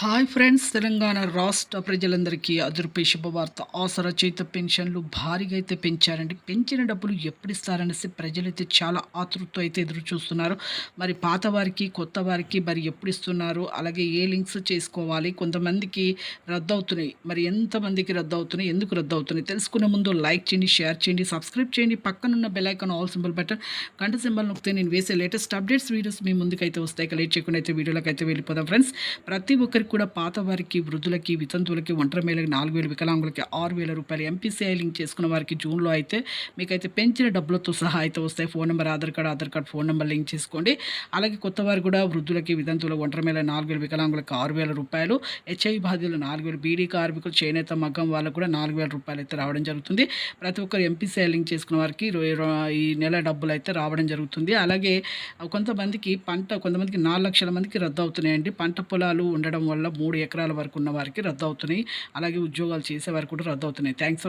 Hi friends Telangana రాష్ట్ర ప్రజలందరికీ అదురుపై శుభవార్త. ఆసరా చేత పెన్షన్లు భారీగా అయితే పెంచారండి. పెంచిన డబ్బులు ఎప్పుడు ఇస్తారనేసి ప్రజలైతే చాలా ఆతృత అయితే ఎదురు చూస్తున్నారు మరి పాత వారికి కొత్త వారికి మరి ఎప్పుడు ఇస్తున్నారు అలాగే ఏ లింక్స్ చేసుకోవాలి? కొంతమందికి రద్దు అవుతున్నాయి మరి ఎంతమందికి రద్దు అవుతున్నాయి ఎందుకు రద్దు అవుతున్నాయి తెలుసుకునే ముందు లైక్ చేయండి షేర్ చేయండి సబ్స్క్రైబ్ చేయండి. పక్కనున్న బెల్ ఆల్ సింబల్ బటన్ గంట సింబల్ నొక్కితే నేను వేసే లేటెస్ట్ అప్డేట్స్ వీడియోస్ మీ ముందుకైతే వస్తాయి. ఇక లేట్ చేయకుండా అయితే వీడియోలోకి అయితే వెళ్ళిపోదాం ఫ్రెండ్స్. ప్రతి ఒక్కరికి కూడా పాత వారికి వృద్ధులకి వితంతువులకి ఒంటరి మేళకి నాలుగు వేలు వికలాంగులకి ఆరు వేల రూపాయలు ఎంపీసీఐ లింక్ చేసుకున్న వారికి జూన్లో అయితే మీకైతే పెంచిన డబ్బులతో సహా అయితే వస్తాయి. Phone number Aadhaar card Aadhaar card phone number link చేసుకోండి. అలాగే కొత్త వారు కూడా వృద్ధులకి వితంతువులకు ఒంటరి మేళ నాలుగు వేలు వికలాంగులకు ఆరు వేల రూపాయలు హెచ్ఐ బాధ్యులు నాలుగు వేలు బీడీ కార్మికులు చేనేత మగ్గం వాళ్ళకు కూడా నాలుగు వేల రూపాయలు అయితే రావడం జరుగుతుంది. ప్రతి ఒక్కరు ఎంపీసీఐ లింక్ చేసుకున్న వారికి ఈ నెల డబ్బులు అయితే రావడం జరుగుతుంది. అలాగే కొంతమందికి పంట కొంతమందికి నాలుగు లక్షల మందికి రద్దు అవుతున్నాయండి. పంట పొలాలు ఉండడం వల్ల మూడు ఎకరాల వరకు ఉన్న వారికి రద్దు అవుతున్నాయి అలాగే ఉద్యోగాలు చేసే వారికి కూడా రద్దు అవుతున్నాయి థ్యాంక్స్